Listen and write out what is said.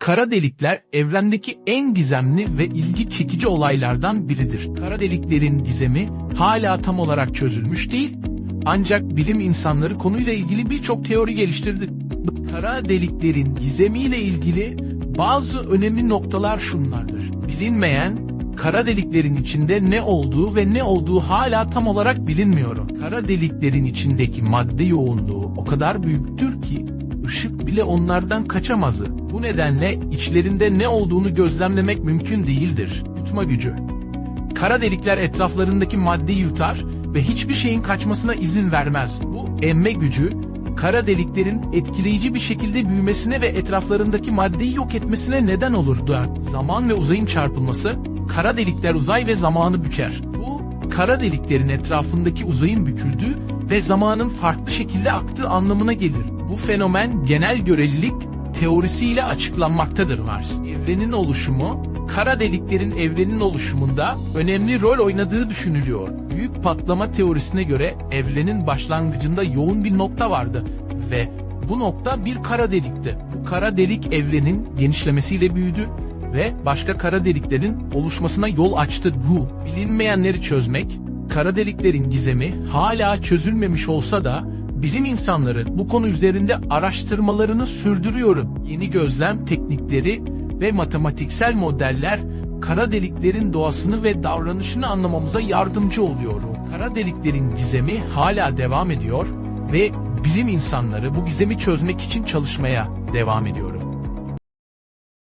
Kara delikler evrendeki en gizemli ve ilgi çekici olaylardan biridir. Kara deliklerin gizemi hala tam olarak çözülmüş değil. Ancak bilim insanları konuyla ilgili birçok teori geliştirdi. Kara deliklerin gizemiyle ilgili bazı önemli noktalar şunlardır. Bilinmeyen kara deliklerin içinde ne olduğu ve ne olduğu hala tam olarak bilinmiyor. Kara deliklerin içindeki madde yoğunluğu o kadar büyüktür ki ışık bile onlardan kaçamazı. Bu nedenle içlerinde ne olduğunu gözlemlemek mümkün değildir. Yutma gücü. Kara delikler etraflarındaki maddeyi yutar ve hiçbir şeyin kaçmasına izin vermez. Bu emme gücü, kara deliklerin etkileyici bir şekilde büyümesine ve etraflarındaki maddeyi yok etmesine neden olur. Zaman ve uzayın çarpılması, kara delikler uzay ve zamanı büker. Bu, kara deliklerin etrafındaki uzayın büküldüğü ve zamanın farklı şekilde aktığı anlamına gelir. Bu fenomen genel görelilik teorisiyle açıklanmaktadır Mars. Evrenin oluşumu, kara deliklerin evrenin oluşumunda önemli rol oynadığı düşünülüyor. Büyük patlama teorisine göre evrenin başlangıcında yoğun bir nokta vardı ve bu nokta bir kara delikti. Bu kara delik evrenin genişlemesiyle büyüdü ve başka kara deliklerin oluşmasına yol açtı. Bu bilinmeyenleri çözmek, kara deliklerin gizemi hala çözülmemiş olsa da bilim insanları bu konu üzerinde araştırmalarını sürdürüyor. Yeni gözlem teknikleri ve matematiksel modeller kara deliklerin doğasını ve davranışını anlamamıza yardımcı oluyor. Kara deliklerin gizemi hala devam ediyor ve bilim insanları bu gizemi çözmek için çalışmaya devam ediyor.